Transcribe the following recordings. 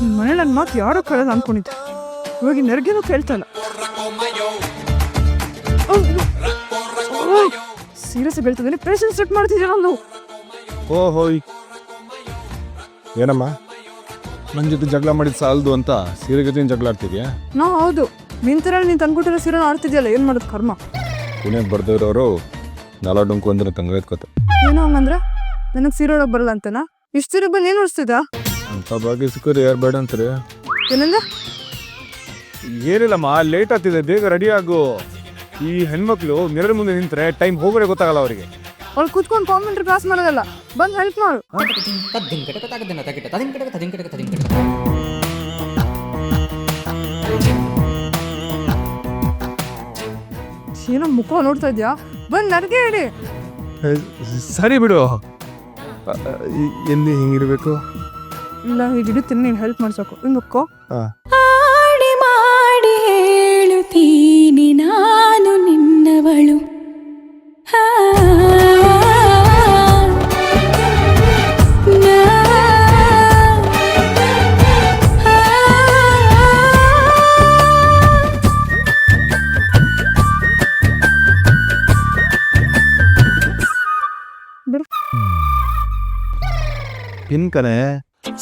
ನಿನ್ ಮನೇಲಿ ನನ್ನ ಮಾತು ಯಾರೋ ಕೇಳಲ್ಲ ಅನ್ಕೊಂಡಿದ್ದೆ. ಇವಾಗ ನೆರಗೇನು ಕೇಳ್ತಾನ ಸೀರಿಯಸ್ ಬೆಳ್ತಿದ್ದೀನಿ ಪೇಷನ್ಸ್ ಸೆಟ್ ಮಾಡ್ತಿದ್ದೀರ ನಾನು ಓ ಹೋಯ್ ಏನಮ್ಮ? ನನ್ನ ಜೊತೆ ಜಗಳ ಮಾಡಿದ ಸಾಲದು ಅಂತ ಸೀರೆ ಜೊತೆ ಜಗಳ ಆಡ್ತಿದ್ಯಾ? ನಾ ಹೌದು. ನಿಂತರಲ್ಲಿ ನೀನು ತಂದ್ಕೊಟ್ಟಿರೋ ಸೀರೆ ಆಡ್ತಿದ್ಯಲ್ಲ ಏನು ಮಾಡೋದು ಕರ್ಮ? ಪುಣ್ಯಕ್ಕೆ ಬರ್ದವ್ರವರು ನಾಲ ಡೊಂಕು ಅಂದ್ರೆ ತಂಗ ಎತ್ಕೋತ ಏನೋ ಹಂಗಂದ್ರೆ? ನನಗೆ ಸೀರೆ ಒಳಗೆ ಬರಲ್ಲ ಅಂತನಾ? ಇಷ್ಟು ಸೀರೆ ಬಂದು ಏನು ಉಳಿಸ್ತಿದ್ದ ಅಂತ ಭಾಗ್ಯ ಸಿಕ್ಕರು ಯಾರು ಬೇಡ ಅಂತಾರೆ? ಏನಂದ್ರೆ ಏನಿಲ್ಲಮ್ಮ ಲೇಟ್ ಆಗ್ತಿದೆ ಬೇಗ ರೆಡಿ ಆಗು. ಈ ಹೆಣ್ಮಕ್ಳು ಮಿರರ್ ಮುಂದೆ ನಿಂತ್ರೆ ಟೈಮ್ ಹೋಗೋದೇ ಗೊತ್ತಾಗಲ್ಲ ಅವರಿಗೆ. ಅವ್ಳು ಕುತ್ಕೊಂಡು ಕಾಮೆಂಟ್ರಿ ಕ್ಲಾಸ್ ಮಾಡೋದಲ್ಲ ಬಂದು ಹೆಲ್ಪ್ ಮಾಡು. ಏನೋ ಮುಖ ನೋಡ್ತಾ ಇದ್ಯಾ? ಬಂದು ನನಗೆ ಹೇಳಿ ಸರಿ ಬಿಡು. ಎಲ್ಲಿ ಹಿಂಗಿರ್ಬೇಕು? ಇಲ್ಲ ಹಿಡಿತೀನಿ ನೀನು ಹೆಲ್ಪ್ ಮಾಡ್ಸೋಕು. ಹಿಂಗಕ್ಕೋ ಆಡಿ ಮಾಡಿ ಹೇಳುತ್ತೀನಿ ನಾನು ನಿನ್ನವಳು. ಬಿಡು. ಇನ್ಕನೆ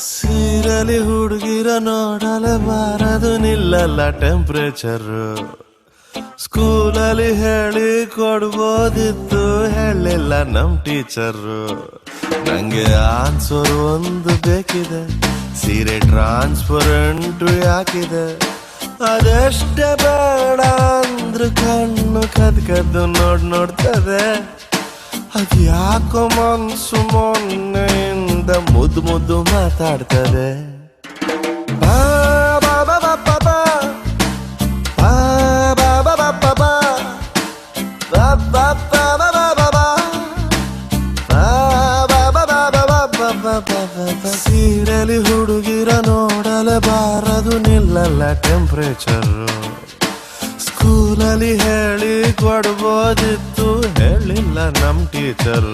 ಸೀರಲಿ ಹುಡುಗಿರ ನೋಡಲೆ ಬಾರದು ನಿಲ್ಲಲ್ಲ ಟೆಂಪ್ರೇಚರ್ ಸ್ಕೂಲಲ್ಲಿ ಹೇಳಿ ಕೊಡ್ಬೋದಿತ್ತು ಹೇಳಿಲ್ಲ ನಮ್ ಟೀಚರ್ ನಂಗೆ ಆನ್ಸರ್ ಒಂದು ಬೇಕಿದೆ, ಸೀರೆ ಟ್ರಾನ್ಸ್ಪರೆಂಟ್ ಯಾಕಿದೆ. ಅದೆಷ್ಟೇ ಬೇಡ ಅಂದ್ರು ಕಣ್ಣು ಕದ್ ಕದ್ದು ನೋಡ್ ನೋಡ್ತದೆ. ಅದ್ಯಾಕೋ ಮನ್ಸು ಮೊನ್ನೆಯಿಂದ ಮುದ್ದು ಮುದ್ದು ಮಾತಾಡ್ತದೆ ಸೀರೆಲಿ ಹುಡುಗಿರ ನೋಡಲಬಾರದು ನಿಲ್ಲಲ್ಲ ಟೆಂಪ್ರೇಚರ್ ಸ್ಕೂಲಲ್ಲಿ ಹೇಳಿ ಕೊಡ್ಬೋದಿತ್ತು ಹೇಳಿಲ್ಲ ನಮ್ ಟೀಚರ್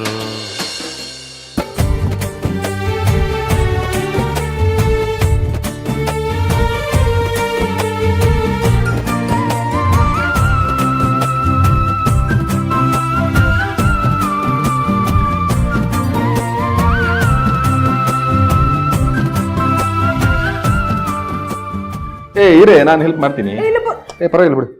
ಏ ಇರೇ ನಾನು ಹೆಲ್ಪ್ ಮಾಡ್ತೀನಿ ಏ ಪರವಾಗಿಲ್ಲ ಬಿಡು